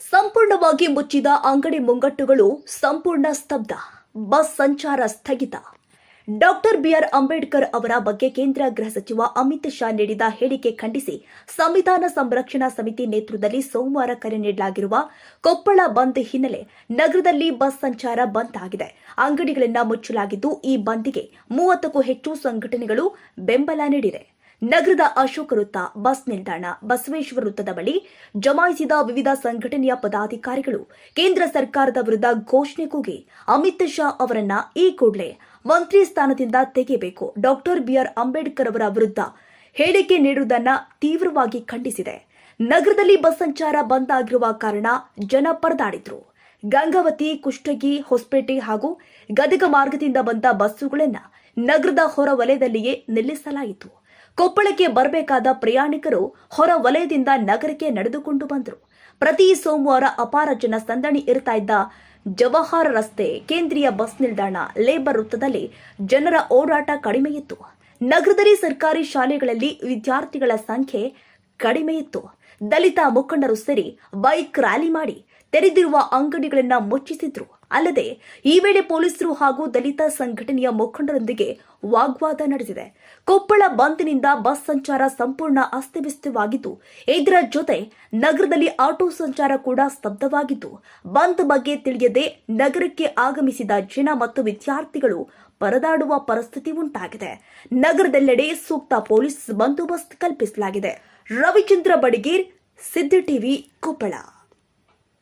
ಸಂಪೂರ್ಣವಾಗಿ ಮುಚ್ಚಿದ ಅಂಗಡಿ ಮುಂಗಟ್ಟುಗಳು ಸಂಪೂರ್ಣ ಸ್ತಬ್ಧ. ಬಸ್ ಸಂಚಾರ ಸ್ಥಗಿತ. ಡಾಕ್ಟರ್ ಬಿಆರ್ ಅಂಬೇಡ್ಕರ್ ಅವರ ಬಗ್ಗೆ ಕೇಂದ್ರ ಗೃಹ ಸಚಿವ ಅಮಿತ್ ಶಾ ನೀಡಿದ ಹೇಳಿಕೆ ಖಂಡಿಸಿ ಸಂವಿಧಾನ ಸಂರಕ್ಷಣಾ ಸಮಿತಿ ನೇತೃತ್ವದಲ್ಲಿ ಸೋಮವಾರ ಕರೆ ನೀಡಲಾಗಿರುವ ಕೊಪ್ಪಳ ಬಂದ್ ಹಿನ್ನೆಲೆ ನಗರದಲ್ಲಿ ಬಸ್ ಸಂಚಾರ ಬಂದ್ ಆಗಿದೆ. ಅಂಗಡಿಗಳನ್ನು ಮುಚ್ಚಲಾಗಿದ್ದು ಈ ಬಂದ್ಗೆ ಮೂವತ್ತಕ್ಕೂ ಹೆಚ್ಚು ಸಂಘಟನೆಗಳು ಬೆಂಬಲ ನೀಡಿದೆ ನಗರದ ಅಶೋಕ ವೃತ್ತ ಬಸ್ ನಿಲ್ದಾಣ ಬಸವೇಶ್ವರ ವೃತ್ತದ ಬಳಿ ಜಮಾಯಿಸಿದ ವಿವಿಧ ಸಂಘಟನೆಯ ಪದಾಧಿಕಾರಿಗಳು ಕೇಂದ್ರ ಸರ್ಕಾರದ ವಿರುದ್ಧ ಘೋಷಣೆ ಕೂಗಿ ಅಮಿತ್ ಶಾ ಅವರನ್ನ ಈ ಕೂಡಲೇ ಮಂತ್ರಿ ಸ್ಥಾನದಿಂದ ತೆಗೆಯಬೇಕು. ಡಾಕ್ಟರ್ ಬಿಆರ್ ಅಂಬೇಡ್ಕರ್ ಅವರ ವಿರುದ್ಧ ಹೇಳಿಕೆ ನೀಡುವುದನ್ನ ತೀವ್ರವಾಗಿ ಖಂಡಿಸಿದೆ. ನಗರದಲ್ಲಿ ಬಸ್ ಸಂಚಾರ ಬಂದ್ ಆಗಿರುವ ಕಾರಣ ಜನ ಪರದಾಡಿದ್ರು. ಗಂಗಾವತಿ, ಕುಷ್ಟಗಿ, ಹೊಸಪೇಟೆ ಹಾಗೂ ಗದಗ ಮಾರ್ಗದಿಂದ ಬಂದ ಬಸ್ಸುಗಳನ್ನ ನಗರದ ಹೊರ ವಲಯದಲ್ಲಿಯೇ ನಿಲ್ಲಿಸಲಾಯಿತು. ಕೊಪ್ಪಳಕ್ಕೆ ಬರಬೇಕಾದ ಪ್ರಯಾಣಿಕರು ಹೊರ ವಲಯದಿಂದ ನಗರಕ್ಕೆ ನಡೆದುಕೊಂಡು ಬಂದರು. ಪ್ರತಿ ಸೋಮವಾರ ಅಪಾರ ಜನ ಸಂದಣಿ ಇರ್ತಾ ಇದ್ದ ಜವಾಹರ್ ರಸ್ತೆ ಕೇಂದ್ರೀಯ ಬಸ್ ನಿಲ್ದಾಣ ಲೇಬರ್ ವೃತ್ತದಲ್ಲಿ ಜನರ ಓಡಾಟ ಕಡಿಮೆಯಿತ್ತು ನಗರದಲ್ಲಿ ಸರ್ಕಾರಿ ಶಾಲೆಗಳಲ್ಲಿ ವಿದ್ಯಾರ್ಥಿಗಳ ಸಂಖ್ಯೆ ಕಡಿಮೆಯಿತ್ತು ದಲಿತ ಮುಖಂಡರು ಸೇರಿ ಬೈಕ್ ರ್ಯಾಲಿ ಮಾಡಿ ತೆರೆದಿರುವ ಅಂಗಡಿಗಳನ್ನು ಮುಚ್ಚಿಸಿದ್ರು. ಅಲ್ಲದೆ ಈ ವೇಳೆ ಪೊಲೀಸರು ಹಾಗೂ ದಲಿತ ಸಂಘಟನೆಯ ಮುಖಂಡರೊಂದಿಗೆ ವಾಗ್ವಾದ ನಡೆದಿದೆ. ಕೊಪ್ಪಳ ಬಂದ್ನಿಂದ ಬಸ್ ಸಂಚಾರ ಸಂಪೂರ್ಣ ಅಸ್ತವ್ಯಸ್ತವಾಗಿದ್ದು, ಇದರ ಜೊತೆ ನಗರದಲ್ಲಿ ಆಟೋ ಸಂಚಾರ ಕೂಡ ಸ್ತಬ್ಧವಾಗಿದ್ದು, ಬಂದ್ ಬಗ್ಗೆ ತಿಳಿಯದೆ ನಗರಕ್ಕೆ ಆಗಮಿಸಿದ ಜನ ಮತ್ತು ವಿದ್ಯಾರ್ಥಿಗಳು ಪರದಾಡುವ ಪರಿಸ್ಥಿತಿ ಉಂಟಾಗಿದೆ. ನಗರದೆಲ್ಲೆಡೆ ಸೂಕ್ತ ಪೊಲೀಸ್ ಬಂದೋಬಸ್ತ್ ಕಲ್ಪಿಸಲಾಗಿದೆ. ರವಿಚಂದ್ರ ಬಡಿಗೇರ್, ಸಿದ್ದಿ ಟಿವಿ, ಕೊಪ್ಪಳ.